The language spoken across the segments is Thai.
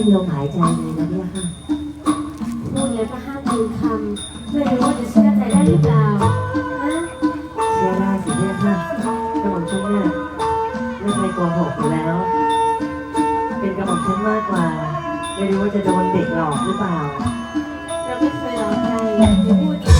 ไม่มีลมหายใจเลยนะเนี่ยค่ะพูดแล้วก็ห้ามลืมคำไม่รู้ว่าจะเชื่อใจได้หรือเปล่าฮะเชื่อได้สิเนี่ยค่ะกระหม่อมฉันเนี่ยไม่เคยโกหกอยู่แล้ว เป็นกระหม่อมฉันมากกว่า ไม่รู้ว่าจะโดนเด็กหลอกหรือเปล่าเราไม่เคยหลอกใครอย่าพูด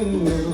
carinho.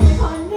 เรื่องคน